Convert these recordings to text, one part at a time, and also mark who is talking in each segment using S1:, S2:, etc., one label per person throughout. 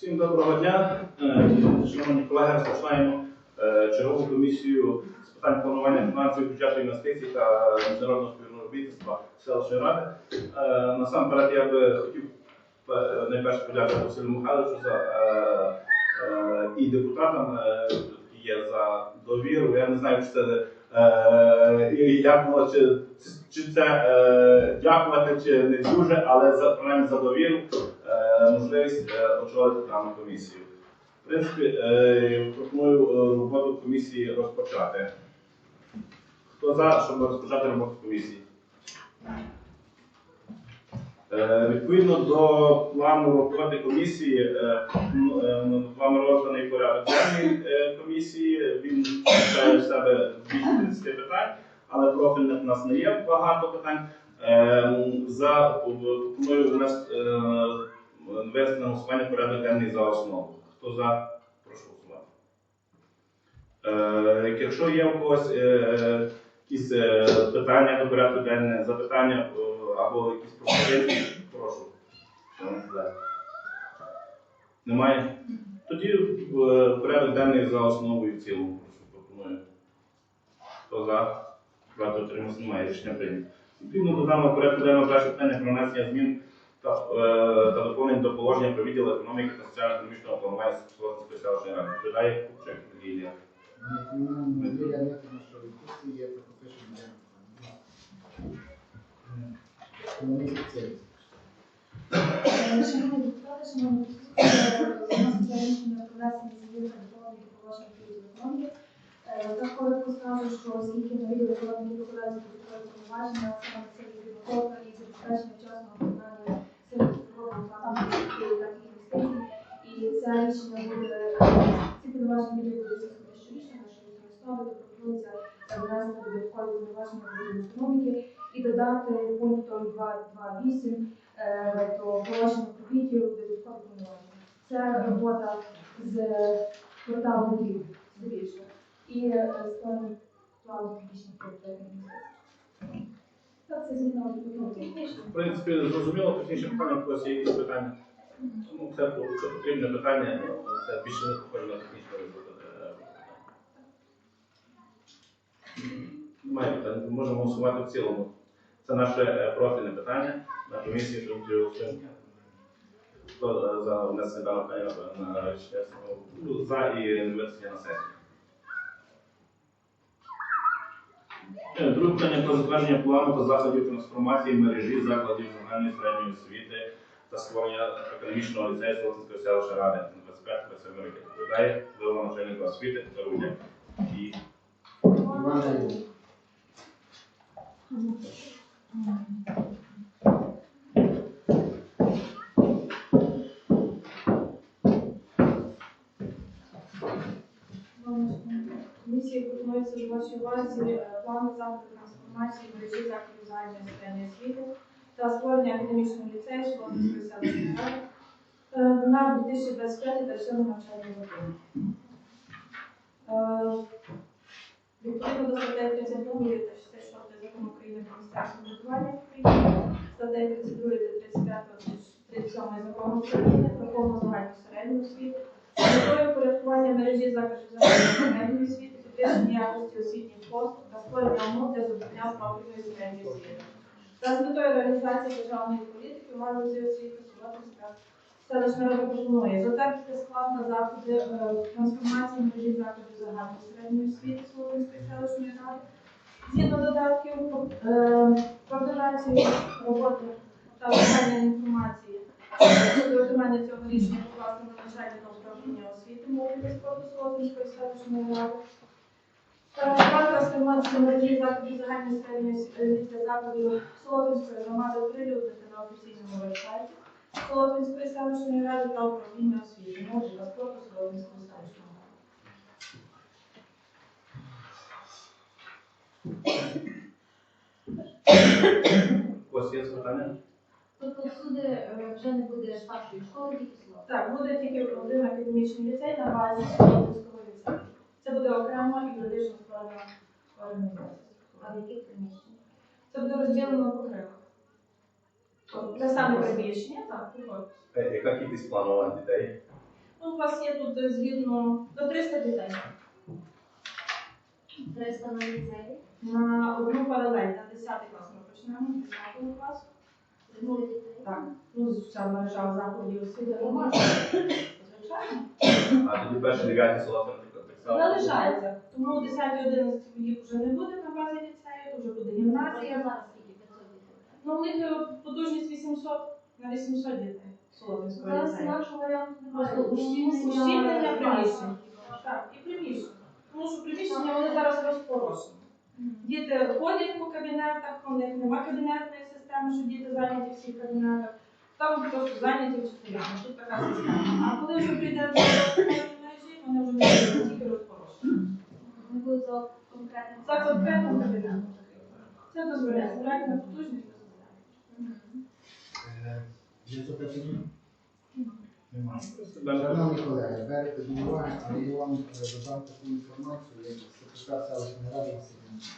S1: Всім доброго дня. Е, Шановні колеги, розпочинаємо е, чергову комісію з питань планування фінансів, бюджету інвестицій та міжнародного співробітництва селищної ради. Е, Насамперед я би хотів найперше подякувати Василю Михайловичу за і депутатам, є за довіру. Я не знаю, чи це дякувати, чи, чи це дякувати, чи не дуже, але за принаймні за довіру можливість е, очолити дану комісію. В принципі, е, пропоную е, роботу комісії розпочати. Хто за, щоб розпочати роботу комісії? Е, Відповідно до плану роботи комісії, е, ну, е, вам розданий порядок денний е, комісії. Він включає в себе більше 30 питань, але профільних у нас не є багато питань. Е, За пропоную внести е, ввести на голосування порядок денний за основу. Хто за? Прошу голосувати. Е, Якщо є у когось е, якісь е, питання до порядку денного, запитання е, або якісь пропозиції, прошу. Немає? Тоді е, порядок денний за основу і в цілому. Прошу пропоную. Хто за? Проти утримався немає. Рішення прийнято. Відповідно до даного порядку денного перше питання про внесення змін та, е, та доповнень до положення про відділ економіки та соціально-економічного планування Солонської селищної ради. Відповідає Купчик Лілія.
S2: Біля них нашої відпустці є пропозиція Вони спеціалісти.
S3: Шановні депутати, шановні присутні, вноситься рішення про внесення змін до положення про відділ економіки. Так коротко скажу, що оскільки на відділ економіки покладається додаткове повноваження, саме це є підготовка і забезпечення вчасного І це рішення буде, ці повноваження буде здійснювати щорічно, основі, то пропонується внести додаткові повноваження до економіки і додати пунктом 2.2.8 е, до положення про відділ додаткові повноваження. Це робота з кварталу рівня, здебільшого. І е, створення плану технічних пріоритетних
S1: В принципі, зрозуміло, технічне питання, у когось є якісь питання. Ну, це, це потрібне питання, ну, це більше не похоже на технічне. Немає питань, можемо голосувати в цілому. Це наше е, профільне питання на комісії, голосуємо. Хто е, за внесення даного питання на- на? Ну, За і внесення на сесію. Друге питання про затвердження плану та заходів трансформації мережі закладів загальної середньої освіти та створення академічного ліцею Солонської селищної ради на 25 роки. Відповідає голова начальника освіти Таруня. І.
S3: Комісії пропонується вашій увазі е, план заходу трансформації мережі закладів загальної середньої освіти та створення академічного ліцею Солом'янської селищної ради е, на 2025 та 7 навчальний роки. Е, Відповідно до статей 32 та 66 закону України про місцеве самоврядування України, статей 32 та 35 та 37 закону України про повну загальну середню освіту, метою порядкування мережі закладів загальної середньої освіти, підвищення якості освітніх послуг та створення умов для здобуття профільної освіти. Та з метою реалізації державної політики в галузі освіти Солотинська селищна рада пропонує затвердити склад на заходи е, трансформації мережі закладів загальної середньої освіти Солотинської селищної ради. Згідно додатків, е, координацію роботи та виконання інформації щодо отримання цього рішення покласти на начальника управління освіти молоді спорту Солотинської селищної ради. Е, План трансформації закладів загальної середньої освіти закладів Солотинської громади оприлюднити на офіційному вебсайті Солотинської селищної ради та управління освіти молоді та спорту Солотинської селищної ради.
S1: є запитання?
S4: Тобто всюди е, вже не буде старшої школи, тільки слово.
S3: Так, буде тільки один академічний ліцей на базі Солотинського ліцею. Це буде окремо і юридично створена організація.
S4: А в яких приміщеннях?
S3: Це буде розділено по окремо. Те саме приміщення, так, от.
S1: Е, Яка кількість планова дітей?
S3: Ну, у вас є тут е, згідно до 300 дітей.
S4: 300 на ліцеї.
S3: На одну паралель, на 10 клас ми почнемо, 10 клас.
S4: 300 дітей.
S3: Так, ну, ця мережа заходів освіти. Звичайно.
S1: А тоді перші дев'яті салати,
S3: Залишається. Тому 10-11 їх вже не буде на базі ліцею, то вже буде гімназія.
S4: зараз скільки 500 дітей.
S3: Ну, у них е, потужність 800 на 800 дітей. Солодинського
S4: Зараз
S3: ліцею.
S4: інакшого варіанту немає.
S3: Просто ущільнення- ущільнення приміщень. Так, і приміщення. Тому що приміщення вони зараз розпорошені. Діти ходять по кабінетах, у них немає кабінетної системи, що діти зайняті всі в кабінетах. Там просто зайняті вчителями. Тут така система. А коли вже прийде до мережі, вони вже будуть тільки розпорошені.
S4: За конкретним
S3: кабінетом. Це дозволяє. Проектна потужність дозволяє.
S2: Е, Є запитання? Немає. Шановні колеги, берете до уваги, але я вам е, додам таку інформацію, як секретар селищної ради Василь.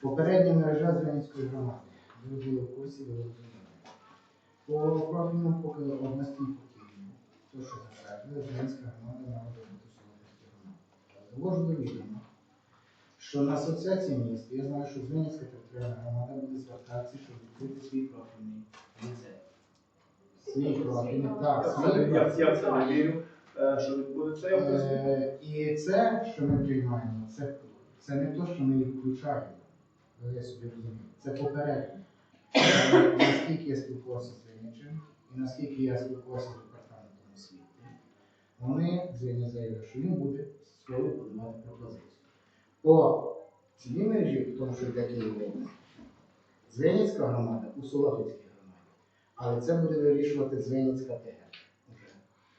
S2: Попередня мережа Звенівської громади. Ви були в курсі, ви розумієте. По профільному поки То, що громада мала бути Солом'янської громади. Але довожу до відома, що на асоціації міст, я знаю, що Звенівська територіальна громада буде звертатися, щоб відкрити свій профільний ліцей. Свій профільний, так,
S1: Я
S2: свій
S1: Я я в це не вірю, е, що відбудеться. Я просто-
S2: Е, І це, що ми приймаємо, це, це не те, що ми їх включаємо. Ви собі розумієте. Це попередньо. Е, Наскільки я спілкувався з Винничем, і наскільки я спілкувався з вони Звені заявили, що він буде свою подавати пропозицію. По цій мережі, тому що Київ область, Звенівська громада у Солодинській громаді. Але це буде вирішувати Звенівська ТГ.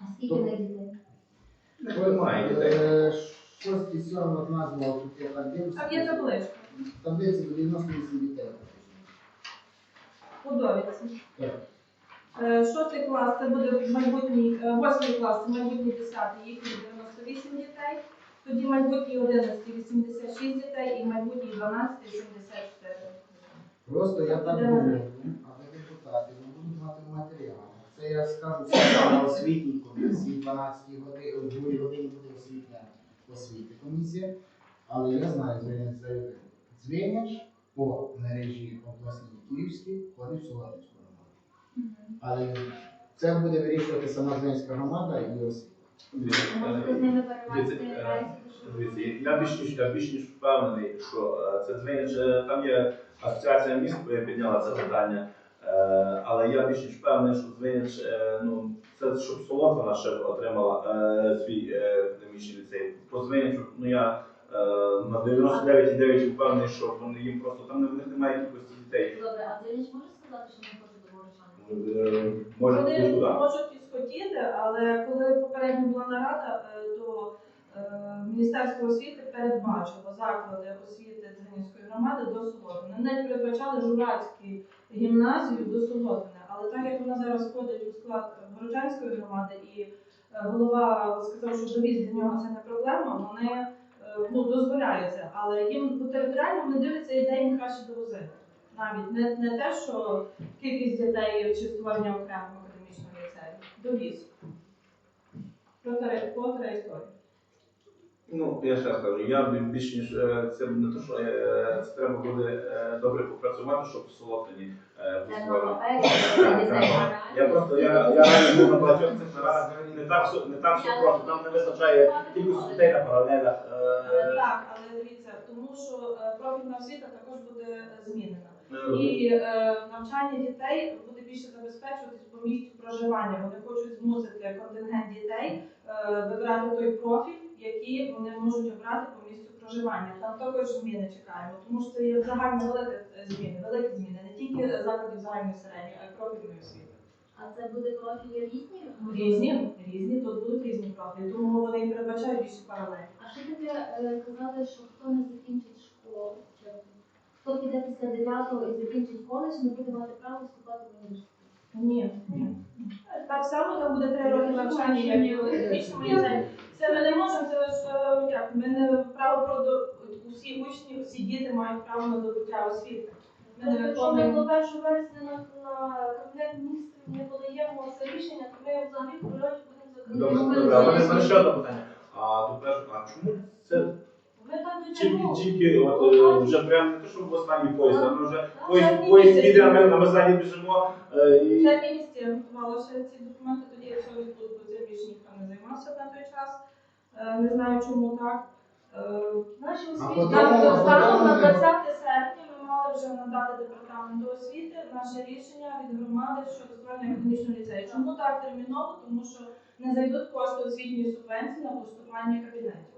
S4: А скільки на дітей?
S1: Немає.
S2: Е, Шостий, сьомий назва тут я так дивлюся.
S3: А є табличка.
S2: Таблиці до 98 дітей.
S3: По довідці.
S2: Так.
S3: Е, Шостий клас це буде майбутній, е, восьмий клас це майбутній десятий, їх 98 дітей. Тоді майбутній 11 86 дітей і майбутній 12 74.
S2: Просто я так
S3: Де?
S2: говорю, аби депутати не будуть мати матеріали. Це я скажу це на освітній комісії, 12 годині, в 2 годині буде освітня освіти комісія. Але я знаю, Звінець заявив. Звінеч по мережі обласній Київській ходить в.
S4: Мгм.
S2: Але це буде вирішувати сама Звінська громада і освіта.
S4: Можете з ними перевести
S1: Дивіться, е, я більш ніж я більш ніж впевнений, що е, це дзвінич. е, Там є асоціація міст е, підняла це питання, е, але я більш ніж впевнений, що дзвінич, е, ну це щоб Солотвина ще отримала е, свій е, академічний ліцей. По дзвіничу, ну я е, на 99,9 впевнений, що вони їм просто там не- в них немає кількості дітей.
S4: Добре, а Дзеліч може сказати, що не
S1: Е, Може бути
S3: Вони
S1: туди.
S3: можуть і схотіти, але коли попередньо була нарада, е, то е, Міністерство освіти передбачило заклади освіти Дзвінівської громади до Солотвини. Навіть передбачали Журацьку гімназію до Солотвини. Але так як вона зараз входить у склад Горочанської громади і е, голова сказав, що довіз для нього це не проблема, вони е, ну, дозволяють це. Але їм по територіально вони дивляться, де їм краще довозити. Навіть не, не те, що кількість дітей чи створення окремого академічного ліцею. Довіз. По траєкторії.
S1: Ну, я ще раз кажу, я більш ніж е, це не те, що е, це треба буде е, добре попрацювати, щоб в був так. Я просто я, був на багатьох цих нарадах, не так все не так все просто. Там не вистачає кількості дітей на паралелях.
S3: Так, але дивіться, тому що профільна освіта також буде змінена.
S1: Е,
S3: І е, навчання дітей буде більше забезпечуватись по місцю проживання. Вони хочуть змусити контингент дітей е, вибирати той профіль, який вони можуть обрати по місцю проживання. Там також зміни чекаємо, тому що це є загально великі зміни, великі зміни, не тільки закладів загальної середньої, а й профільної освіти.
S4: А це буде профілі різні?
S3: Різні, різні, тут будуть різні профілі, тому вони і передбачають більше паралель.
S4: А що таке е, казали, що хто не закінчить школу, хто піде після 9 і закінчить коледж, не буде мати права вступати в університет?
S3: Ні, ні. Так само там буде три роки навчання, як і в академічному ліцеї. Це ми не можемо, це ж е, як ми не право про до- усі учні, всі діти мають право на здобуття освіти. Ми не
S5: Якщо ми
S3: виконуємо.
S5: до 1 вересня на, на кабінет міністрів не подаємо це рішення, то ми взагалі прольоті будемо
S1: Добре, добре, а в мене в мене ще одне питання. А тепер, а чому це
S3: Ми
S1: тільки,
S3: дотягнули.
S1: тільки от, е, вже прямо не те, що в останній поїзд, а ми вже
S3: Ну,
S1: поїзд, поїзд піде, а ми, а ми ззаді біжимо. е, і...
S3: Вже міністерство мало ще ці документи, тоді якщо відпустку цим більше ніхто не займався на той час. Е, Не знаю, чому так. Е,
S4: Наші освіти.
S3: станом на
S2: тому-
S3: 20 серпня ми мали вже надати департаменту освіти наше рішення від громади щодо створення академічного ліцею. Чому так терміново? Тому що не зайдуть кошти освітньої субвенції на влаштування кабінетів.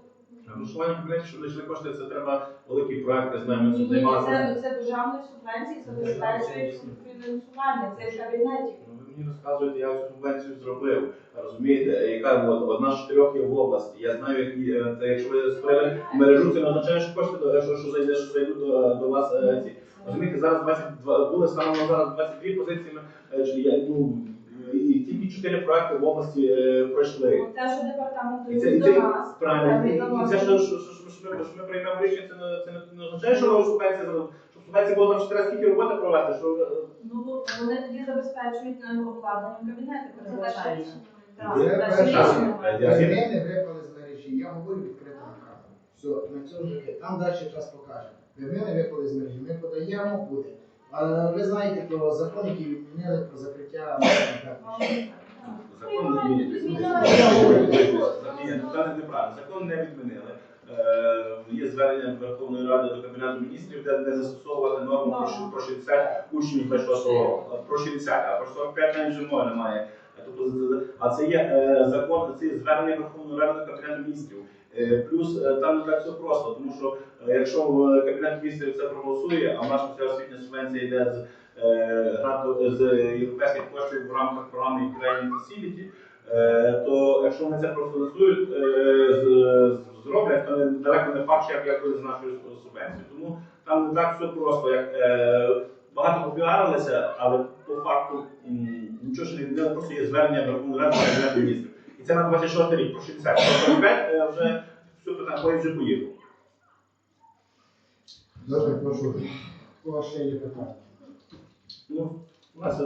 S1: Голосування в кабінеті, щоб знайшли кошти, це треба великий проект, я знаю, ми цим
S3: Ні,
S1: займалися.
S3: це, це державної субвенції, це забезпечує фінансування цих кабінетів.
S1: Ну, Ви мені розказуєте, я цю субвенцію зробив. Розумієте, яка от, одна з чотирьох є в області. Я знаю, які е, це, якщо ви створили мережу, це не означає, що кошти до що, що зайде, що зайдуть до, до вас е, ці. Розумієте, зараз 22 були станом на зараз 22 позиції. ми, е, чи я, ну, і тільки чотири проекти в області е, пройшли.
S3: Те, що департамент
S1: І це,
S3: довів
S1: і
S3: до нас,
S1: правильно. І, і це, що, що, що, що, що, ми, що ми приймемо рішення, це не, це не, означає, що субвенція, щоб субвенція було там 4 скільки роботи провести, що е,
S3: Ну, вони тоді забезпечують е, обладнанням кабінети,
S4: Це перше рішення.
S3: Так, перше
S2: перше.
S3: рішення.
S1: Я-
S2: Зміни випали з мережі, я говорю відкрито на камеру. Все, на цьому вже там далі час покаже. Зміни випали з мережі, ми подаємо, буде. Але ви знаєте про закон, який відмінили про закриття.
S1: Закон не неправильно. Закон не відмінили. Е, Є звернення Верховної Ради до Кабінету міністрів, де не застосовувати норму про 60 учнів першого року. Про 60, а про 45 навіть вже мови немає. Тобто, а це є е, закон, це є звернення Верховної Ради Кабінету міністрів. Е, Плюс е, там не так все просто, тому що якщо Кабінет міністрів це проголосує, а в наша вся освітня субвенція йде з з європейських коштів в рамках програми Ukraine Facility, то якщо вони це профінансують, зроблять, то далеко не факт, як, буде з нашою субвенцією. Тому там не так все просто, як багато попіарилися, але по факту нічого ж не відмінили, просто є звернення Верховної Ради до Кабінету міністрів. І це на 26 рік, про 60. Про 45 е, вже все питання поїзд вже поїхав.
S2: Добре, прошу. У вас ще є питання.
S1: Ну, у нас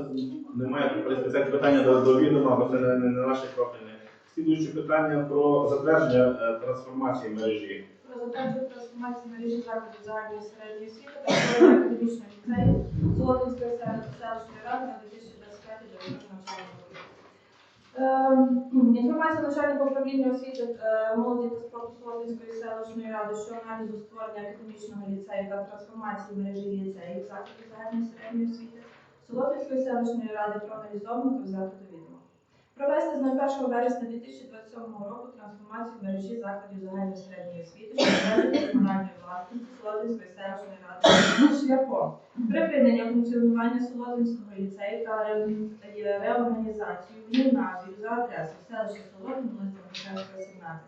S1: немає це питання до, до відома, бо це не, не, не наше профільне. Слідуюче питання про затвердження е, трансформації мережі.
S3: Про затвердження трансформації мережі закладів загальної середньої освіти та створення академічного ліцею Солотинської селищної ради на 2025 навчального року. Ем, Інформація начальника управління освіти, е, молоді та спорту Солотинської селищної ради щодо аналізу створення академічного ліцею та трансформації мережі ліцеїв закладів загальної середньої освіти Солотинської селищної ради проаналізовано та взято до відома. Провести з 01 вересня 2027 року трансформацію мережі закладів загальної середньої освіти, що комунальної власності Солотинської селищної ради шляхом припинення функціонування Солотинського ліцею та реорганізацію в гімназію за адресою селища Солотин, вулиця Михайлівська, 17.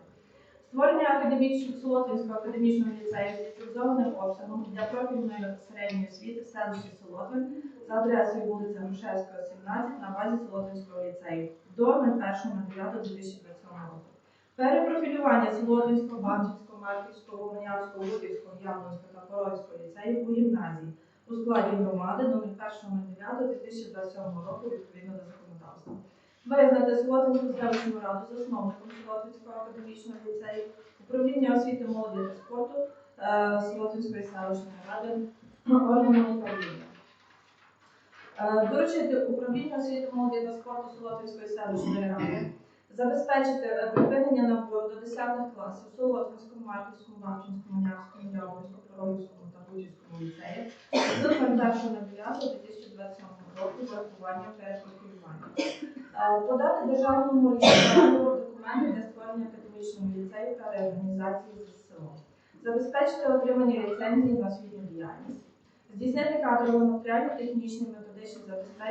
S3: Створення академічного Солотинського академічного ліцею з ліцензованим обсягом для профільної середньої освіти селища Солотин за адресою вулиця Грушевського, 17 на базі Солотинського ліцею до 01.09.2027 року. Перепрофілювання Солотинського, Бабчинського, Марківського, Вогнянського, Лутівського, Яблонського та Коровського ліцеїв у гімназії у складі громади до 01.09.2027 року відповідно до законодавства. Визнати Солотинську селищну раду засновником Солотинського академічного ліцею, управління освіти, молоді та спорту е, Солотинської селищної ради органом управління. Е, Доручити управлінню освіти, молоді та спорту Солотинської селищної ради забезпечити е, припинення набору до 10 класів Солотинському, Марківському, Бабчинському, Нявському, Ямбольському, Пророгівському та Будівському ліцеях до 01.09.2027 року з урахуванням перепрофілювання. Е, Подати державному реєстратору документи для створення академічного ліцею та реорганізації ЗСО. Забезпечити отримання ліцензії на освітню діяльність. Здійснити кадрово матеріально-технічні методичні забезпечення